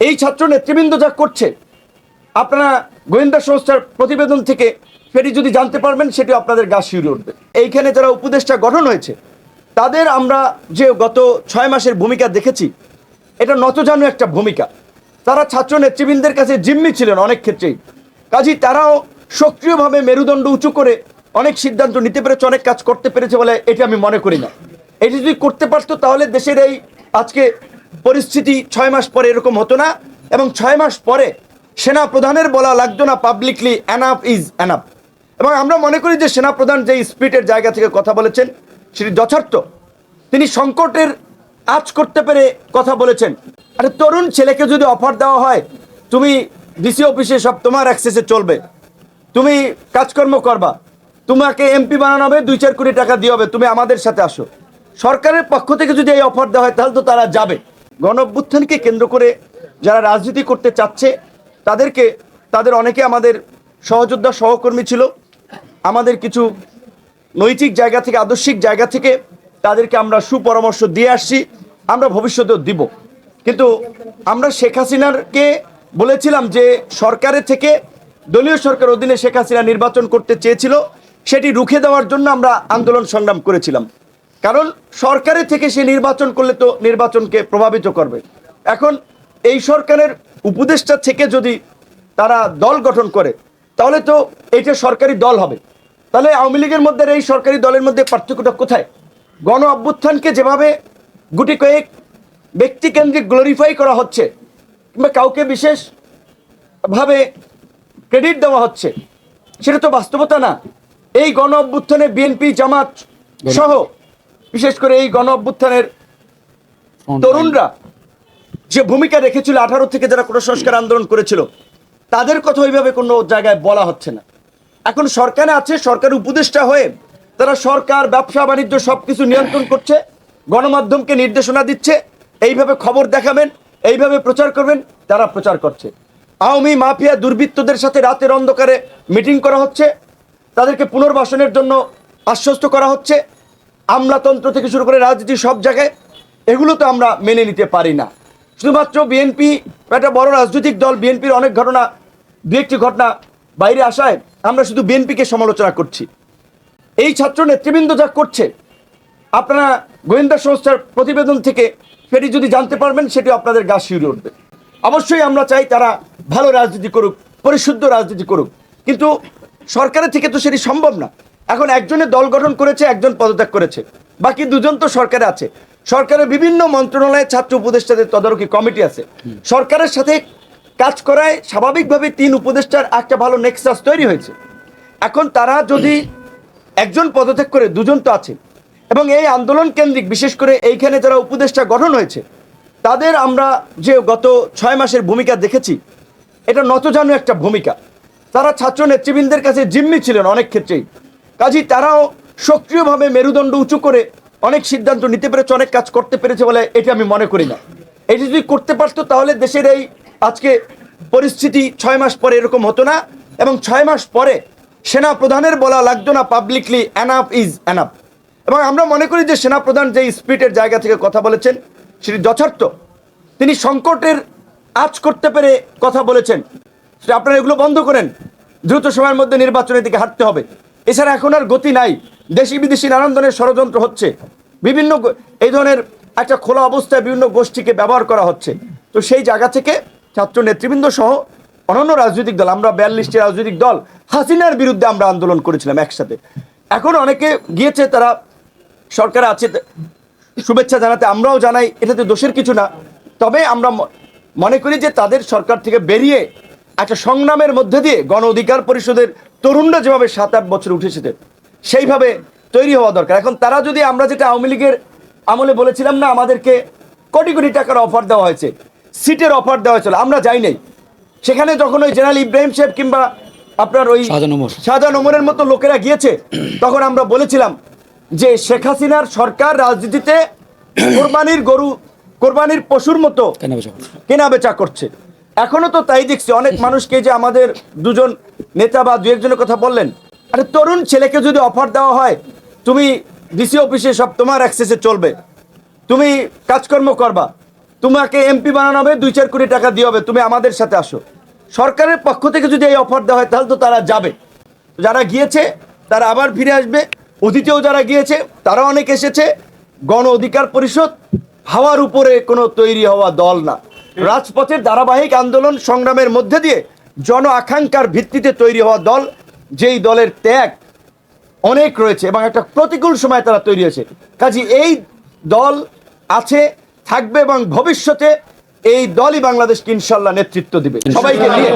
এই ছাত্র নেতৃবৃন্দ যা করছে, আপনারা গোয়েন্দা সংস্থার প্রতিবেদন থেকে সেটি যদি জানতে পারবেন সেটি আপনাদের গা শিউরে উঠবে। এইখানে যারা উপদেষ্টা গঠন হয়েছে, তাদের আমরা যে গত ছয় মাসের ভূমিকা দেখেছি, এটা নতজানু একটা ভূমিকা। তারা ছাত্র নেতৃবৃন্দের কাছে জিম্মি ছিলেন অনেক ক্ষেত্রেই। কাজী তারাও সক্রিয়ভাবে মেরুদণ্ড উঁচু করে অনেক সিদ্ধান্ত নিতে পেরেছে, অনেক কাজ করতে পেরেছে বলে এটি আমি মনে করি না। এটি যদি করতে পারতো, তাহলে দেশের এই আজকে পরিস্থিতি ছয় মাস পরে এরকম হতো না এবং ছয় মাস পরে সেনা প্রধানের বলা লাগতো না পাবলিকলি অ্যানাফ ইজ অ্যানাফ এবং আমরা মনে করি যে সেনা প্রধান যে স্পিরিটের জায়গা থেকে কথা বলেছেন, সেটি যথার্থ। তিনি সংকটের আজ করতে পেরে কথা বলেছেন। আরে তরুণ ছেলেকে যদি অফার দেওয়া হয়, তুমি ডিসি অফিসে সব তোমার অ্যাক্সেসে চলবে। তুমি কাজকর্ম করবা। তোমাকে এমপি বানানো হবে, দুই চার কোটি টাকা দিয়ে হবে। তুমি আমাদের সাথে আসো। সরকারের পক্ষ থেকে যদি এই অফার দেওয়া হয়, তাহলে তো তারা যাবে। গণ অভ্যুত্থানকে কেন্দ্র করে যারা রাজনীতি করতে চাচ্ছে, তাদেরকে, তাদের অনেকে আমাদের সহযোদ্ধা সহকর্মী ছিল, আমাদের কিছু নৈতিক জায়গা থেকে, আদর্শিক জায়গা থেকে তাদেরকে আমরা সুপরামর্শ দিয়ে আসছি, আমরা ভবিষ্যতেও দিব। কিন্তু আমরা শেখ হাসিনারকে বলেছিলাম যে সরকারের থেকে, দলীয় সরকার অধীনে শেখ হাসিনা নির্বাচন করতে চেয়েছিল, সেটি রুখে দেওয়ার জন্য আমরা আন্দোলন সংগ্রাম করেছিলাম। কারণ সরকারের থেকে সে নির্বাচন করলে তো নির্বাচনকে প্রভাবিত করবে। এখন এই সরকারের উপদেষ্টা থেকে যদি তারা দল গঠন করে তাহলে তো এইটা সরকারি দল হবে তাহলে আওয়ামী লীগের মধ্যে এই সরকারি দলের মধ্যে পার্থক্যটা কোথায়? গণ অভ্যুত্থানকে যেভাবে গুটি কয়েক ব্যক্তিকেন্দ্রিক গ্লোরিফাই করা হচ্ছে কিংবা কাউকে বিশেষ ভাবে ক্রেডিট দেওয়া হচ্ছে সেটা তো বাস্তবতা না। এই গণ অভ্যুত্থানে বিএনপি জামাত সহ বিশেষ করে এই গণ অভ্যুত্থানের তরুণরা যে ভূমিকা রেখেছিল আঠারো থেকে যারা কোনো সংস্কার আন্দোলন করেছিল তাদের কথা ওইভাবে কোনো জায়গায় বলা হচ্ছে না। এখন সরকারে আছে সরকার উপদেষ্টা হয়ে তারা সরকার ব্যবসা বাণিজ্য সব কিছু নিয়ন্ত্রণ করছে গণমাধ্যমকে নির্দেশনা দিচ্ছে এইভাবে খবর দেখাবেন এইভাবে প্রচার করবেন তারা প্রচার করছে। আওয়ামী মাফিয়া দুর্বৃত্তদের সাথে রাতের অন্ধকারে মিটিং করা হচ্ছে তাদেরকে পুনর্বাসনের জন্য আশ্বস্ত করা হচ্ছে আমলাতন্ত্র থেকে শুরু করে রাজনীতি সব জায়গায়, এগুলো তো আমরা মেনে নিতে পারি না। শুধুমাত্র বিএনপি, একটা বড় রাজনৈতিক দল, বিএনপির অনেক ঘটনা, দু একটি ঘটনা বাইরে আসায় আমরা শুধু বিএনপিকে সমালোচনা করছি। এই ছাত্র নেতৃবৃন্দ যা করছে, আপনারা গোয়েন্দা সংস্থার প্রতিবেদন থেকে সেটি যদি জানতে পারবেন সেটি আপনাদের গা শিউরে উঠবে। অবশ্যই আমরা চাই তারা ভালো রাজনীতি করুক, পরিশুদ্ধ রাজনীতি করুক। কিন্তু সরকারের থেকে তো সেটি সম্ভব না। এখন একজনের দল গঠন করেছে, একজন পদত্যাগ করেছে। বাকি দুজন তো সরকারে আছে। সরকারের বিভিন্ন মন্ত্রণালয়ে ছাত্র উপদেষ্টাদের তদারকি কমিটি আছে। সরকারের সাথে কাজ করায় স্বাভাবিকভাবে তিন উপদেষ্টার একটা ভালো নেক্সাস তৈরি হয়েছে। এখন তারা যদি একজন পদত্যাগ করে, দুজন তো আছে। এবং এই আন্দোলন কেন্দ্রিক, বিশেষ করে এইখানে যারা উপদেষ্টা গঠন হয়েছে, তাদের আমরা যে গত ছয় মাসের ভূমিকা দেখেছি, এটা নতজানু একটা ভূমিকা। তারা ছাত্র নেতৃবৃন্দের কাছে জিম্মি ছিলেন অনেক ক্ষেত্রেই। কাজী, তারাও সক্রিয়ভাবে মেরুদণ্ড উঁচু করে অনেক সিদ্ধান্ত নিতে পেরেছে, অনেক কাজ করতে পেরেছে বলে এটি আমি মনে করি না। এটি যদি করতে পারতো তাহলে দেশের এই আজকে পরিস্থিতি ছয় মাস পরে এরকম হতো না এবং ছয় মাস পরে সেনা প্রধানের বলা লাগতো না পাবলিকলি অ্যানাফ ইজ অ্যানাফ এবং আমরা মনে করি যে সেনা প্রধান যে স্পিরিটের জায়গা থেকে কথা বলেছেন, সেটি যথার্থ। তিনি সংকটের আজ করতে পেরে কথা বলেছেন। সেটা আপনারা এগুলো বন্ধ করেন। দ্রুত সময়ের মধ্যে নির্বাচনের দিকে হাঁটতে হবে। এছাড়া এখন আর গতি নাই। দেশি বিদেশি নানান ধরনের ষড়যন্ত্র হচ্ছে। বিভিন্ন এই ধরনের একটা খোলা অবস্থায় বিভিন্ন গোষ্ঠীকে ব্যবহার করা হচ্ছে। তো সেই জায়গা থেকে ছাত্র নেতৃবৃন্দ সহ অন্যান্য রাজনৈতিক দল, আমরা বিয়াল্লিশটি রাজনৈতিক দল হাসিনার বিরুদ্ধে আমরা আন্দোলন করেছিলাম একসাথে। এখন অনেকে গিয়েছে, তারা সরকার আছে শুভেচ্ছা জানাতে আমরাও জানাই, এটাতে দোষের কিছু না। তবে আমরা মনে করি যে তাদের সরকার থেকে বেরিয়ে একটা সংগ্রামের মধ্যে দিয়ে গণ অধিকার পরিষদের তরুণরা যেভাবে সাত আট বছর উঠেছে সেইভাবে তৈরি হওয়া দরকার। এখন তারা যদি আমরা যেটা আওয়ামী লীগের আমলে বলেছিলাম না আমাদেরকে কোটি কোটি টাকার অফার দেওয়া হয়েছে সিটের অফার দেওয়া হয়েছিল আমরা যাই নাই। সেখানে যখন ওই জেনারেল ইব্রাহিম সাহেব কিংবা আপনার ওই শাহজাহান ওমর। ওমরের মতো লোকেরা গিয়েছে তখন আমরা বলেছিলাম যে শেখ হাসিনার সরকার রাজনীতিতে কোরবানির গরু কোরবানির পশুর মতো কেনা বেচা করছে। এখনও তো তাই দেখছি, অনেক মানুষকে যে আমাদের দুজন নেতা বা দু একজনের কথা বললেন। আরে তরুণ ছেলেকে যদি অফার দেওয়া হয়, তুমি ডিসি অফিসে সব তোমার অ্যাক্সেসে চলবে। তুমি কাজকর্ম করবা। তোমাকে এমপি বানানো হবে, দুই চার কোটি টাকা দিয়ে হবে, তুমি আমাদের সাথে আসো। সরকারের পক্ষ থেকে যদি এই অফার দেওয়া হয়, তাহলে তো তারা যাবে। যারা গিয়েছে, তারা আবার ফিরে আসবে। অতীতেও যারা গিয়েছে তারা অনেক এসেছে। গণ অধিকার পরিষদ হাওয়ার উপরে কোনো তৈরি হওয়া দল না। রাজপথের ধারাবাহিক আন্দোলন সংগ্রামের মধ্যে দিয়ে জন আকাঙ্ক্ষার ভিত্তিতে তৈরি হওয়া দল, যেই দলের ত্যাগ অনেক রয়েছে এবং একটা প্রতিকূল সময় তারা তৈরি হয়েছে। কাজে এই দল আছে, থাকবে এবং ভবিষ্যতে এই দলই বাংলাদেশকে ইনশাল্লাহ নেতৃত্ব দিবে। সবাইকে নিয়ে।